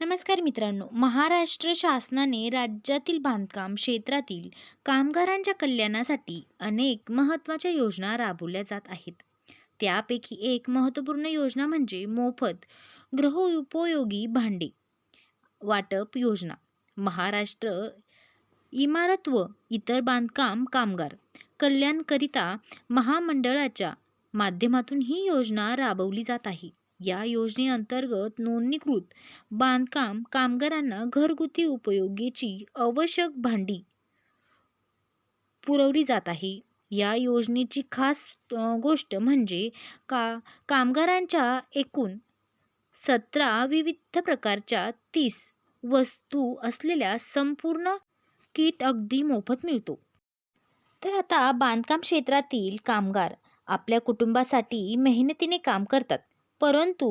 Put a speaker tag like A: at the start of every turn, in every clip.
A: नमस्कार मित्रांनो. महाराष्ट्र शासनाने राज्यातील बांधकाम क्षेत्रातील कामगारांच्या कल्याणासाठी अनेक महत्त्वाच्या योजना राबवल्या जात आहेत. त्यापैकी एक महत्त्वपूर्ण योजना म्हणजे मोफत गृहोपयोगी भांडे वाटप योजना. महाराष्ट्र इमारत व इतर बांधकाम कामगार कल्याणकरिता महामंडळाच्या माध्यमातून ही योजना राबवली जात आहे. या योजनेअंतर्गत नोंदणीकृत बांधकाम कामगारांना घरगुती उपयोगीची आवश्यक भांडी पुरवली जात आहे. या योजनेची खास गोष्ट म्हणजे का कामगारांच्या एकूण सतरा विविध प्रकारच्या तीस वस्तू असलेल्या संपूर्ण किट अगदी मोफत मिळतो. तर आता बांधकाम क्षेत्रातील कामगार आपल्या कुटुंबासाठी मेहनतीने काम करतात. परंतु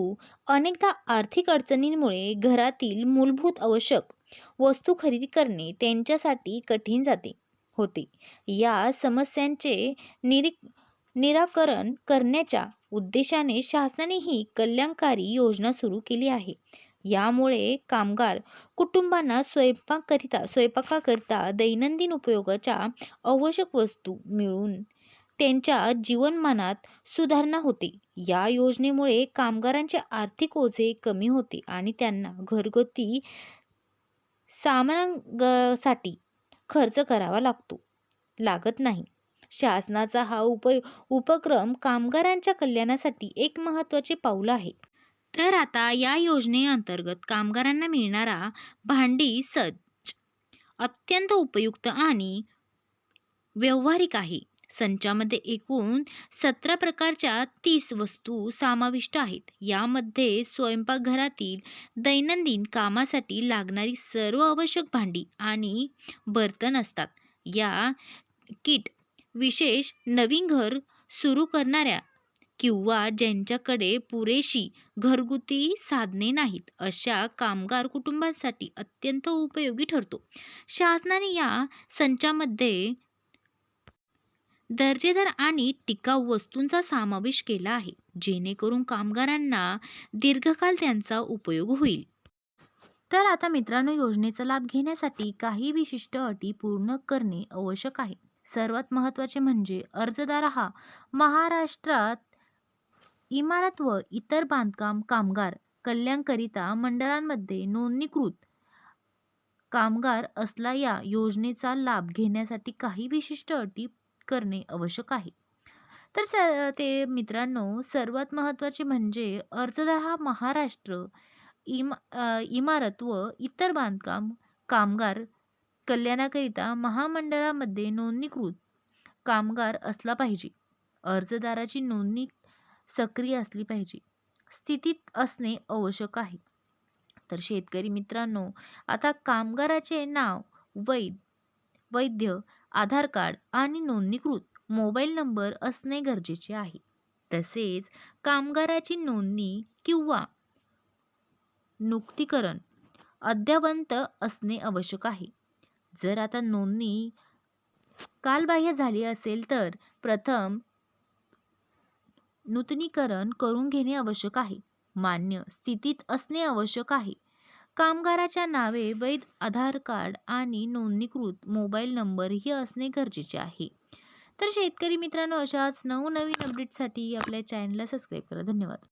A: अनेकदा आर्थिक अडचणींमुळे घरातील मूलभूत आवश्यक वस्तू खरेदी करणे त्यांच्यासाठी कठीण जाते होते. या समस्यांचे निरी निराकरण करण्याच्या उद्देशाने शासनाने ही कल्याणकारी योजना सुरू केली आहे. यामुळे कामगार कुटुंबांना स्वयंपाककरिता स्वयंपाकाकरिता दैनंदिन उपयोगाच्या आवश्यक वस्तू मिळून त्यांच्या जीवनमानात सुधारणा होते. या योजनेमुळे कामगारांचे आर्थिक ओझे कमी होते आणि त्यांना घरगुती सामानासाठी खर्च करावा लागतो. लागत नाही. शासनाचा हा उप उपक्रम कामगारांच्या कल्याणासाठी एक महत्त्वाचे पाऊल आहे. तर आता या योजनेअंतर्गत कामगारांना मिळणारा भांडी सज्ज अत्यंत उपयुक्त आणि व्यावहारिक आहे. संचामध्ये एकूण सतरा प्रकारच्या तीस वस्तू समाविष्ट आहेत. यामध्ये स्वयंपाकघरातील दैनंदिन कामासाठी लागणारी सर्व आवश्यक भांडी आणि बर्तन असतात. या किट विशेष नवीन घर सुरू करणाऱ्या किंवा ज्यांच्याकडे पुरेशी घरगुती साधने नाहीत अशा कामगार कुटुंबांसाठी अत्यंत उपयोगी ठरतो. शासनाने या संचामध्ये दर्जेदार आणि टिकाऊ वस्तूंचा समावेश केला आहे जेणेकरून कामगारांना दीर्घकाल त्यांचा उपयोग होईल. तर आता मित्रांनो योजनेचा लाभ घेण्यासाठी काही विशिष्ट अटी पूर्ण करणे आवश्यक आहे. सर्वात महत्त्वाचे म्हणजे अर्जदार हा महाराष्ट्रात इमारत व इतर बांधकाम कामगार कल्याणकरिता मंडळांमध्ये नोंदणीकृत कामगार असला या योजनेचा लाभ घेण्यासाठी काही विशिष्ट अटी करणे आवश्यक आहे. तर स ते मित्रांनो सर्वात महत्त्वाचे म्हणजे अर्जदार हा महाराष्ट्र इम इमारत व इतर बांधकाम कामगार कल्याणाकरिता महामंडळामध्ये नोंदणीकृत कामगार असला पाहिजे. अर्जदाराची नोंदणी सक्रिय असली पाहिजे. स्थितीत असणे आवश्यक आहे. तर शेतकरी मित्रांनो आता कामगाराचे नाव वैध वैद्य आधार कार्ड आणि नोंदणीकृत मोबाईल नंबर असणे गरजेचे आहे. तसेच कामगाराची नोंदणी किंवा नुक्तीकरण अद्यावंत असणे आवश्यक आहे. जर आता नोंदणी कालबाह्य झाली असेल तर प्रथम नूतनीकरण करून घेणे आवश्यक आहे. मान्य स्थितीत असणे आवश्यक आहे. कामगाराच्या नावे वैध आधार कार्ड आणि नोंदणीकृत मोबाईल नंबरही असणे गरजेचे आहे. तर शेतकरी मित्रांनो अशाच नवनवीन अपडेटसाठी आपल्या चॅनलला सबस्क्राईब करा. धन्यवाद.